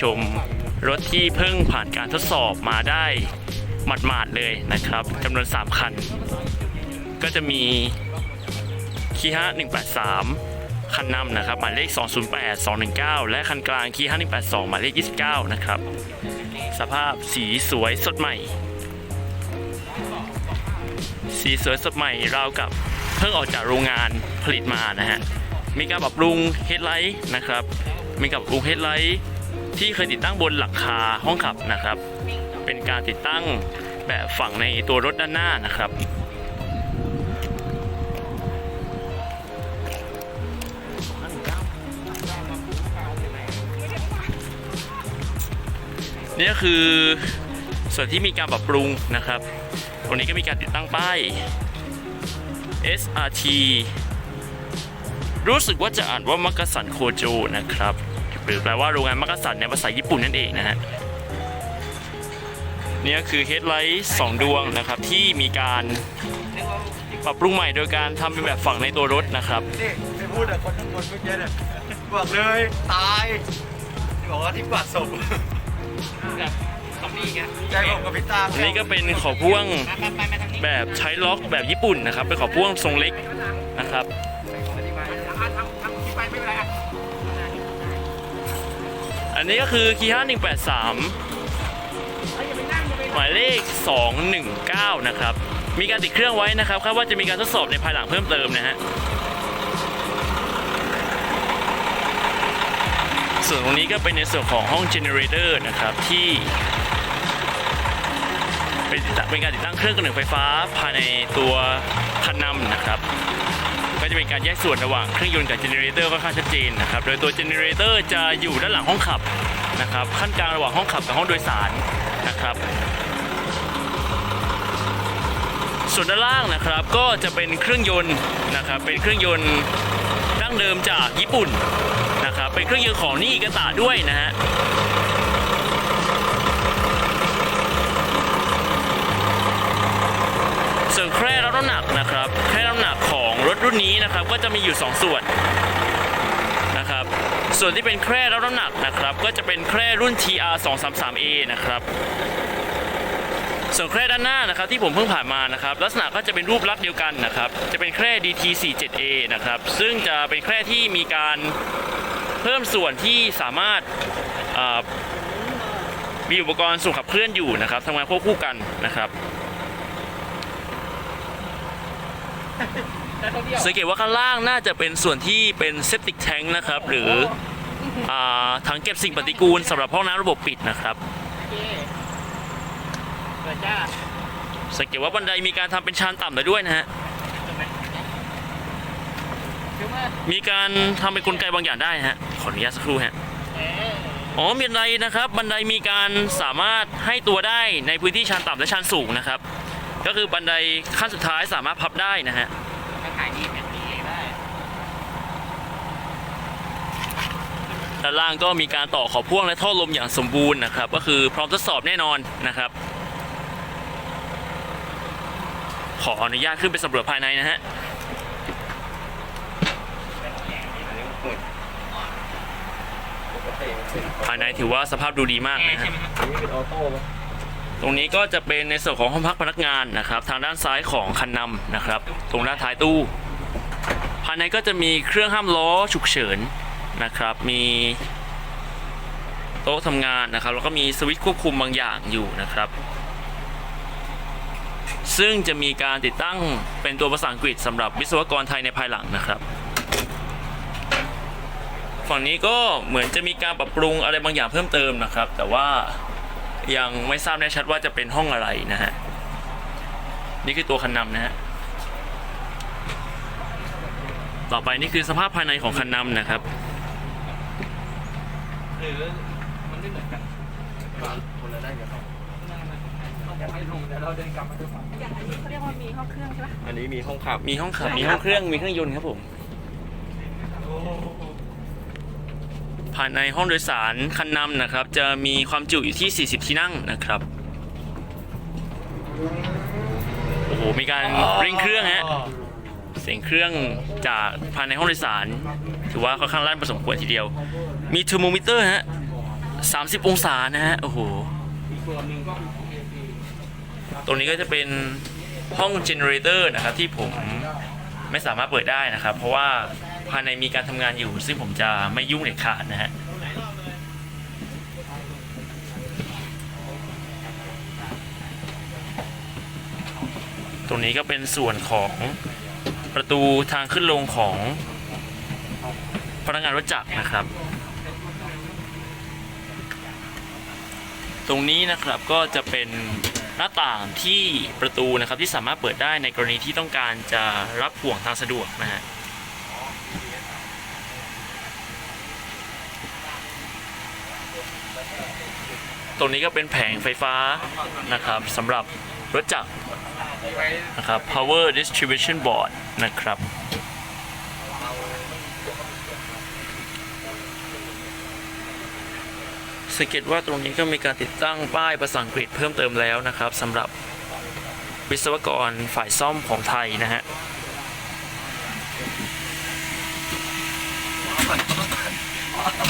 ชม รถที่เพิ่งผ่านการทดสอบมาได้หมาดๆเลยนะครับจำนวน 3 คัน ก็จะมีคีฮะ183 คันนำนะครับ หมายเลข 208 219 และคันกลางคีฮะ182 หมายเลข 29 นะครับ สภาพสีสวยสดใหม่ สีสวยสดใหม่ราวกับเพิ่งออกจากโรงงานผลิตมานะฮะมีการปรับปรุงเฮดไลท์นะครับ มีการปรับปรุงเฮดไลท์ ที่เคยติดตั้งบนหลังคาห้องขับนะครับ เป็นการติดตั้งแบบฝั่งในตัวรถด้านหน้านะครับนี่ก็คือส่วนที่มีการปรับปรุงนะครับ ตรงนี้ก็มีการติดตั้งป้าย SRT รู้สึกว่าจะอ่านว่ามักกะสันโคโจนะครับ หรือแปลว่าโรงงานมักกะสันในภาษาญี่ปุ่นนั่นเองนะฮะนี่ก็คือเฮดไลท์สองดวงนะครับที่มีการปรับปรุงใหม่โดยการทำเป็นแบบฝั่งในตัวรถนะครับนี่ไปพูดกับคนข้างบนเมื่อกี้เนี่ยบอกเลยตายบอกว่าที่กวาดศพใจผมกับพี่ตาอันนี้ก็เป็นขอพ่วงแบบใช้ล็อกแบบญี่ปุ่นนะครับเป็นขอพ่วงทรงเล็กนะครับ อันนี้ก็คือคีห้า183หมายเลข 219 นะครับ มีการติดเครื่องไว้นะครับคาดว่าจะมีการทดสอบในภายหลังเพิ่มเติมนะฮะ ส่วนตรงนี้ก็เป็นในส่วนของห้องเจเนเรเตอร์นะครับที่เป็นเป็นการติดตั้งเครื่องกำเนิดไฟฟ้าภายในตัวคันนำนะครับ จะเป็นการแยกส่วนระหว่างเครื่องยนต์กับเจเนเรเตอร์ค่อนข้างชัดเจนนะครับโดยตัวเจเนเรเตอร์จะอยู่ด้านหลังห้องขับนะครับขั้นกลางระหว่างห้องขับกับห้องโดยสารนะครับส่วนด้านล่างนะครับก็จะเป็นเครื่องยนต์นะครับเป็นเครื่องยนต์ดั้งเดิมจากญี่ปุ่นนะครับเป็นเครื่องยนต์ของนี่กาตะด้วยนะฮะส่วนแคร่รับน้ำหนักนะครับแคร่รับน้ำหนัก รถรุ่นนี้นะครับก็จะมีอยู่ 2 ส่วนนะครับ ส่วนที่เป็นแคร่รับน้ำหนักนะครับ ก็จะเป็นแคร่รุ่น TR 2 3 3 A นะครับส่วนแคร่ด้านหน้านะครับที่ผมเพิ่งผ่านมานะครับ ลักษณะก็จะเป็นรูปลักษณ์เดียวกันนะครับ จะเป็นแคร่ DT 4 7 A นะครับ ซึ่งจะเป็นแคร่ที่มีการเพิ่มส่วนที่สามารถามีอุปกรณ์ส่งขับเคลื่อนอยู่นะครับทำงานควบคู่กันนะครับ สังเกตว่าข้างล่างน่าจะเป็นส่วนที่เป็นเซปติกแทงนะครับ หรืออาถังเก็บสิ่งปฏิกูลสำหรับห้องน้ำระบบปิดนะครับสังเกตว่าบันไดมีการทำเป็นชานต่ำเลยด้วยนะฮะมีการทำเป็นกลไกบางอย่างได้นะฮะขออนุญาตสักครู่ฮะอ๋อมีบันไดนะครับ บันไดมีการสามารถให้ตัวได้ในพื้นที่ชันต่ำและชันสูงนะครับ ก็คือบันไดขั้นสุดท้ายสามารถพับได้นะฮะ ด้านล่างก็มีการต่อขอบพ่วงและท่อลมอย่างสมบูรณ์นะครับ ก็คือพร้อมทดสอบแน่นอนนะครับ ขออนุญาตขึ้นไปสำรวจภายในนะฮะภายในถือว่าสภาพดูดีมากนะฮะตรงนี้ก็จะเป็นในส่วนของห้องพักพนักงานนะครับ ทางด้านซ้ายของคันนำนะครับ ตรงด้านท้ายตู้ ภายในก็จะมีเครื่องห้ามล้อฉุกเฉิน นะครับ มีโต๊ะทำงานนะครับ แล้วก็มีสวิตช์ควบคุมบางอย่างอยู่นะครับ ซึ่งจะมีการติดตั้งเป็นตัวภาษาอังกฤษสำหรับวิศวกรไทยในภายหลังนะครับฝั่งนี้ก็เหมือนจะมีการปรับปรุงอะไรบางอย่างเพิ่มเติมนะครับ แต่ว่ายังไม่ทราบแน่ชัดว่าจะเป็นห้องอะไรนะฮะนี่คือตัวคันนำนะฮะต่อไปนี่คือสภาพภายในของคันนำนะครับ หรือมันไม่เหมือนกันคนละได้กันยังไม่ลงเดี๋ยวเราเดินกลับมาดูฝั่งอย่างอันนี้เขาเรียกว่ามีห้องเครื่องใช่ปะอันนี้มีห้องขับ มีห้องขับ มีห้องเครื่อง มีเครื่องยนต์ครับผม ภายในห้องโดยสารคันนำนะครับ จะมีความจุอยู่ที่ 40 ที่นั่งนะครับ โอ้โห มีการเร่งเครื่องฮะ เสียงเครื่องจากภายในห้องโดยสาร ถือว่าค่อนข้างลั่นพอสมควรทีเดียว มีเทอร์โมมิเตอร์ฮะ30องศานะฮะ โอ้โห ตรงนี้ก็จะเป็นห้องเจเนเรเตอร์นะครับที่ผมไม่สามารถเปิดได้นะครับ เพราะว่าภายในมีการทำงานอยู่ ซึ่งผมจะไม่ยุ่งเด็ดขาดนะฮะตรงนี้ก็เป็นส่วนของประตูทางขึ้นลงของพนักงานรถจักรนะครับ ตรงนี้นะครับก็จะเป็นหน้าต่างที่ประตูนะครับที่สามารถเปิดได้ในกรณีที่ต้องการจะรับห่วงทางสะดวกนะฮะตรงนี้ก็เป็นแผงไฟฟ้านะครับสำหรับรถจักรนะครับ power distribution board นะครับ สังเกตว่าตรงนี้ก็มีการติดตั้งป้ายภาษาอังกฤษเพิ่มเติมแล้วนะครับสำหรับวิศวกรฝ่ายซ่อมของไทยนะฮะ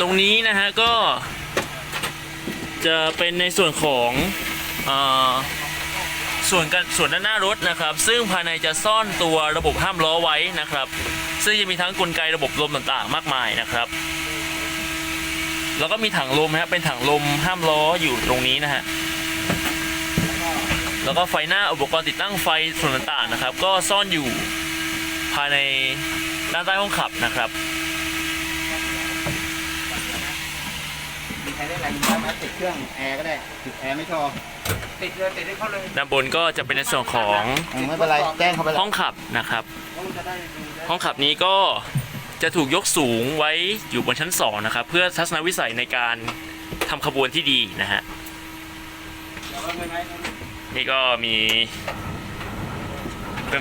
ตรงนี้นะฮะก็จะเป็นในส่วนของอส่วนกันส่วนด้านหน้ารถนะครับ ซึ่งภายในจะซ่อนตัวระบบห้ามล้อไว้นะครับ ซึ่งจะมีทั้งกลไกระบบลมต่างๆ มากมายนะครับ แล้วก็มีถังลมนะครับเป็นถังลมห้ามล้ออยู่ตรงนี้นะฮะแล้วก็ไฟหน้าอุปกรณ์ติดตั้งไฟส่วนต่างๆนะครับ ก็ซ่อนอยู่ภายในด้านใต้ห้องขับนะครับมีใครได้แรงได้ไหมติดเครื่องแอร์ก็ได้ติดแอร์ไม่ชอบติดเลยติดให้เขาเลยด้านบนก็จะเป็นในส่วนของอืมไม่เป็นไรแจ้งเขาไปแล้วห้องขับนะครับเขาจะได้ดูได้ห้องขับนี้ก็ จะถูกยกสูงไว้อยู่บนชั้น 2 นะครับ เพื่อทัศนวิสัยในการทำขบวนที่ดีนะฮะนี่ก็มี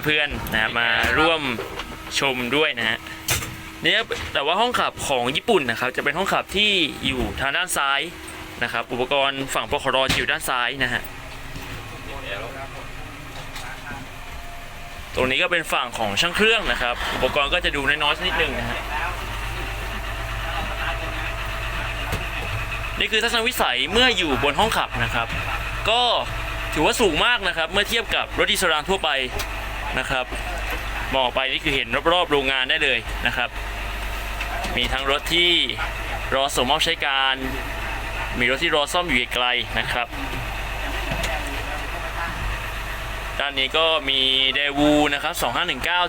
เพื่อนๆนะครับมาร่วมชมด้วยนะฮะเนี่ยแต่ว่าห้องขับของญี่ปุ่นนะครับ จะเป็นห้องขับที่อยู่ทางด้านซ้ายนะครับ อุปกรณ์ฝั่งปครอยู่ด้านซ้ายนะฮะ ตรงนี้ก็เป็นฝั่งของช่างเครื่องนะครับ อุปกรณ์ก็จะดูน้อยๆนิดนึงนะฮะนี่คือทัศนวิสัยเมื่ออยู่บนห้องขับนะครับ ก็ถือว่าสูงมากนะครับ เมื่อเทียบกับรถดีเซลรางทั่วไปนะครับมองไปนี่คือเห็นรอบๆโรงงานได้เลยนะครับ มีทั้งรถที่รอส่งมอบใช้การ มีรถที่รอซ่อมอยู่ไกลๆนะครับ ด้านนี้ก็มีเดวูนะครับ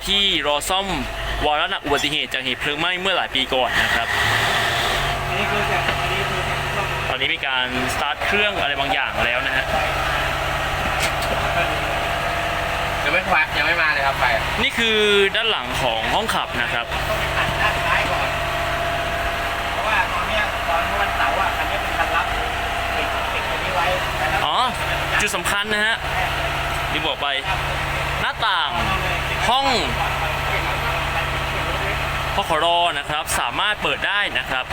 2519 ที่รอซ่อมวาระหนักอุบัติเหตุจากเหตุเพลิงไหม้เมื่อหลายปีก่อนนะครับนี่คือจะอันนี้คือจะต้องตอนนี้มีการสตาร์ทเครื่องอะไรบางอย่างแล้วนะฮะ ยังไม่ไฟยังไม่มาเลยครับไฟนี่คือด้านหลังของห้องขับนะครับต้องไปตัดด้านซ้ายก่อน เพราะว่าตอนเนี้ยตอนวันเสาร์อะคันนี้เป็นคันรับติดติดตัวนี้ไว้แต่ถ้าอ๋อ จุดสำคัญนะฮะ ที่บอกไป หน้าต่างห้องพขรอนะครับ สามารถเปิดได้นะครับ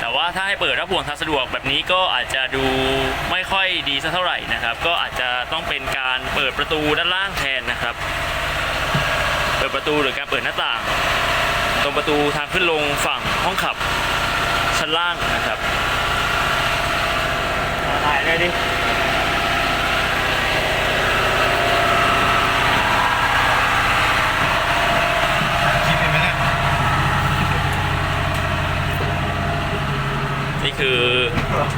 แต่ว่าถ้าให้เปิดรับห่วงทางสะดวกแบบนี้ก็อาจจะดูไม่ค่อยดีสักเท่าไหร่นะครับ ก็อาจจะต้องเป็นการเปิดประตูด้านล่างแทนนะครับ เปิดประตูหรือการเปิดหน้าต่าง ตรงประตูทางขึ้นลงฝั่งห้องขับชั้นล่างนะครับถ่ายเลยดิ คือ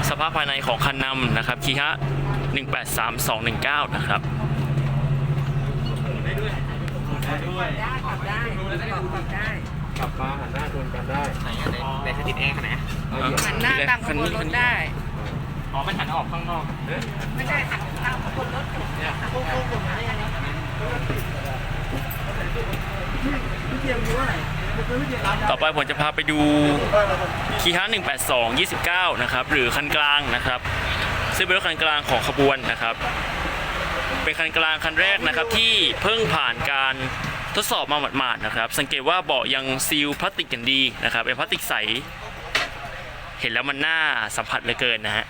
สภาพภายในของคันนำนะครับคีฮะ183219 นะครับได้ขับได้ขับได้กลับมาหันหน้าชนกันได้ในสติดแอร์ขนาดเอาเหยียบหันหน้าตามขบวนรถได้ อ๋อมันหันออกข้างนอกเอ๊ะไม่ใช่หันตามขบวนรถโค้งโค้งๆอะไรอย่างเงี้ย ต่อไปผมจะพาไปดูคีฮะ18229 นะครับ หรือคันกลางนะครับ ซึ่งเป็นรถคันกลางของขบวนนะครับ เป็นคันกลางคันแรกนะครับที่เพิ่งผ่านการทดสอบมาหมาดๆนะครับ สังเกตว่าเบาะยังซีลพลาสติกอย่างดีนะครับเป็นพลาสติกใส เห็นแล้วมันน่าสัมผัสเหลือเกินนะฮะ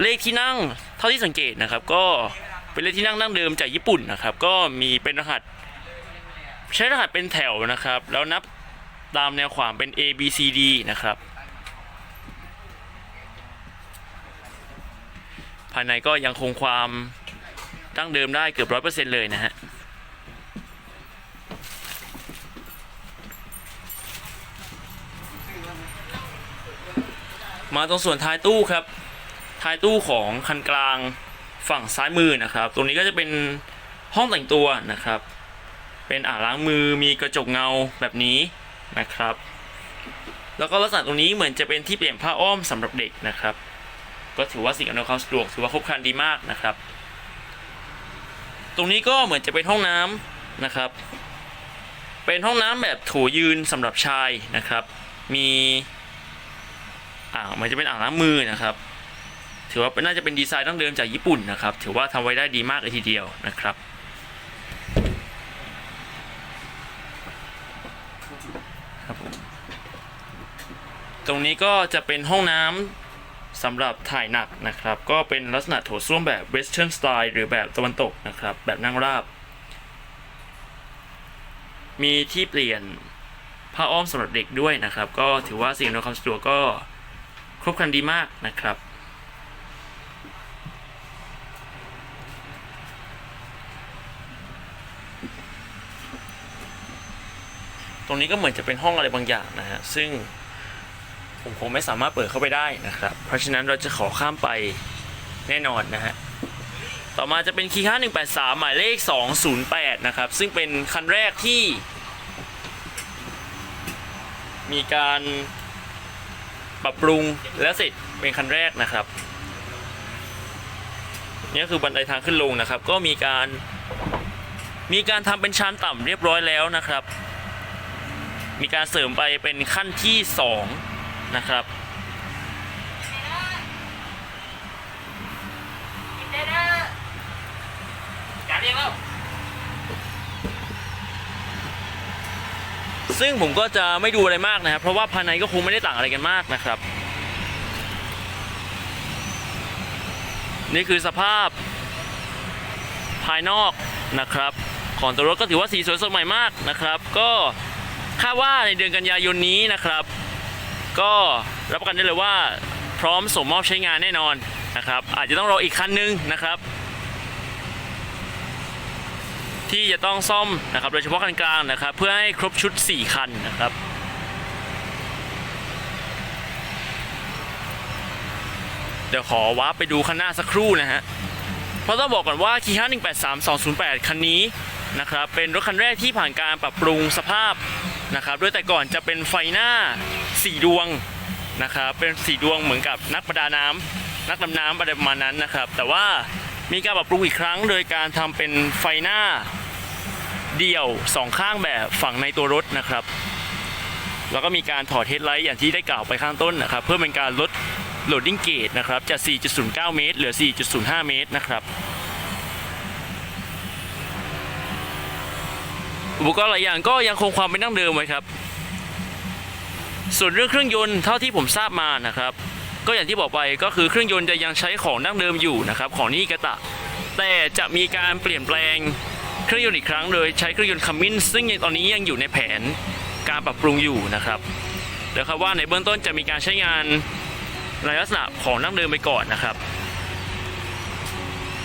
เลขที่นั่งเท่าที่สังเกตนะครับก็ เป็นเลขที่นั่งดั้งเดิมจากญี่ปุ่นนะครับ ก็มีเป็นรหัส ใช้รหัสเป็นแถวนะครับ แล้วนับตามแนวขวางเป็น A B C D นะครับ ภายในก็ยังคงความดั้งเดิมได้เกือบร้อยเปอร์เซ็นต์เลยนะฮะมาตรงส่วนท้ายตู้ครับ ท้ายตู้ของคันกลาง ฝั่งซ้ายมือนะครับ ตรงนี้ก็จะเป็นห้องแต่งตัวนะครับ เป็นอ่างล้างมือมีกระจกเงาแบบนี้นะครับ แล้วก็ลักษณะตรงนี้เหมือนจะเป็นที่เปลี่ยนผ้าอ้อมสำหรับเด็กนะครับ ก็ถือว่าสิ่งอำนวยความสะดวกถือว่าครบครันดีมากนะครับ ตรงนี้ก็เหมือนจะเป็นห้องน้ำนะครับ เป็นห้องน้ำแบบโถยืนสำหรับชายนะครับ มีอ่างมันจะเป็นอ่างล้างมือนะครับ ถือว่าน่าจะเป็นดีไซน์ดั้งเดิมจากญี่ปุ่นนะครับ ถือว่าทำไว้ได้ดีมากเลยทีเดียวนะครับครับผมตรงนี้ก็จะเป็นห้องน้ำสำหรับถ่ายหนักนะครับ ก็เป็นลักษณะโถส้วมแบบ western style หรือแบบตะวันตกนะครับ แบบนั่งราบ มีที่เปลี่ยนผ้าอ้อมสำหรับเด็กด้วยนะครับ ก็ถือว่าสิ่งอำนวยความสะดวกก็ครบครันดีมากนะครับ รงนี้ก็เหมือนจะเป็นห้องอะไรบางอย่างนะฮะ ซึ่งผมคงไม่สามารถเปิดเข้าไปได้นะครับ เพราะฉะนั้นเราจะขอข้ามไปแน่นอนนะฮะ ต่อมาจะเป็นคีย์การ์ด183 หมายเลข 208 นะครับ ซึ่งเป็นคันแรกที่ มีการปรับปรุงและเสร็จเป็นคันแรกนะครับนี่คือบันไดทางขึ้นลงนะครับ ก็มีการมีการทำเป็นชั้นต่ำเรียบร้อยแล้วนะครับ มีการเสริมไปเป็นขั้นที่ 2 นะครับซึ่งผมก็จะไม่ดูอะไรมากนะครับ เพราะว่าภายในก็คงไม่ได้ต่างอะไรกันมากนะครับ นี่คือสภาพภายนอกนะครับ ของตัวรถก็ถือว่าสีสวยสดใหม่มากนะครับ ก็ คาดว่าในเดือนกันยายนนี้นะครับ ก็รับประกันได้เลยว่าพร้อมส่งมอบใช้งานแน่นอนนะครับ อาจจะต้องรออีกคันนึงนะครับ ที่จะต้องซ่อมนะครับโดยเฉพาะคันกลางนะครับ เพื่อให้ครบชุด 4 คันนะครับเดี๋ยวขอวาร์ปไปดูคันหน้าสักครู่นะฮะ เพราะต้องบอกก่อนว่าคีฮา183 208 คันนี้นะครับ เป็นรถคันแรกที่ผ่านการปรับปรุงสภาพ นะครับโดยแต่ก่อนจะเป็นไฟหน้า4ดวงนะครับเป็นสีดวงเหมือนกับนักประดาน้ำนักดำน้ำอะไรประมาณนั้นนะครับ แต่ว่ามีการปรับปรุงอีกครั้งโดยการทำเป็นไฟหน้าเดี่ยวสองข้างแบบฝั่งในตัวรถนะครับแล้วก็มีการถอดเฮดไลท์อย่างที่ได้กล่าวไปข้างต้นนะครับ เพื่อเป็นการลดโหลดดิ้งเกจนะครับจาก 4.09 เมตร เหลือ 4.05 เมตรนะครับ อุปกรณ์หลายอย่างก็ยังคงความเป็นดั้งเดิมไว้ครับ ส่วนเรื่องเครื่องยนต์เท่าที่ผมทราบมานะครับ ก็อย่างที่บอกไปก็คือเครื่องยนต์จะยังใช้ของดั้งเดิมอยู่นะครับ ของนิกาตะ แต่จะมีการเปลี่ยนแปลงเครื่องยนต์อีกครั้งโดยใช้เครื่องยนต์คัมมินซึ่งยังตอนนี้ยังอยู่ในแผนการปรับปรุงอยู่นะครับเดี๋ยวครับว่าในเบื้องต้นจะมีการใช้งานในลักษณะของดั้งเดิมไปก่อนนะครับ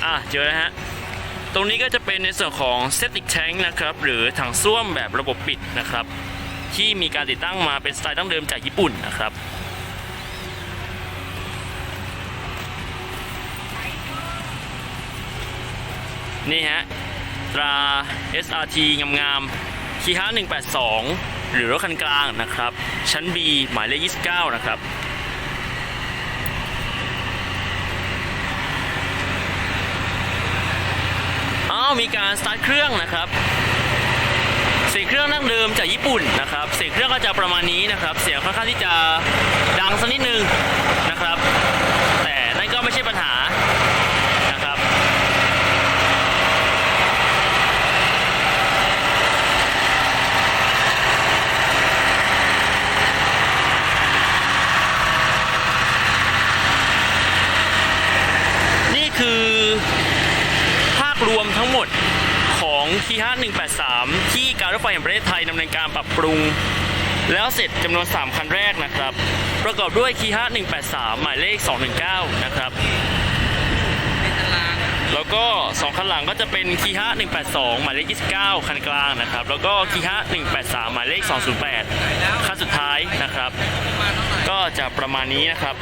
อะเจอแล้วฮะ ตรงนี้ก็จะเป็นในส่วนของ septic tank นะครับ หรือถังส้วมแบบระบบปิดนะครับ ที่มีการติดตั้งมาเป็นสไตล์ดั้งเดิมจากญี่ปุ่นนะครับนี่ฮะตรา SRT งามๆคีฮา182 หรือรถคันกลางนะครับ ชั้น B หมายเลข 29 นะครับ อ้าว มีการสตาร์ทเครื่องนะครับเสียงเครื่องดั้งเดิมจากญี่ปุ่นนะครับเสียงเครื่องก็จะประมาณนี้นะครับ เสียงค่อนข้างที่จะดังสักนิดนึงนะครับ แต่นั่นก็ไม่ใช่ปัญหานะครับนี่คือภาพรวมทั้งหมด ของคีฮา183 ที่การรถไฟแห่งประเทศไทยดำเนินการปรับปรุง แล้วเสร็จจำนวน 3 คันแรกนะครับ ประกอบด้วยคีฮะ183 หมายเลข 219 นะครับ แล้วก็ 2 คันหลังก็จะเป็นคีฮะ182 หมายเลข 29 คันกลางนะครับ แล้วก็คีฮะ183 หมายเลข 208 คันสุดท้ายนะครับ ก็จะประมาณนี้นะครับ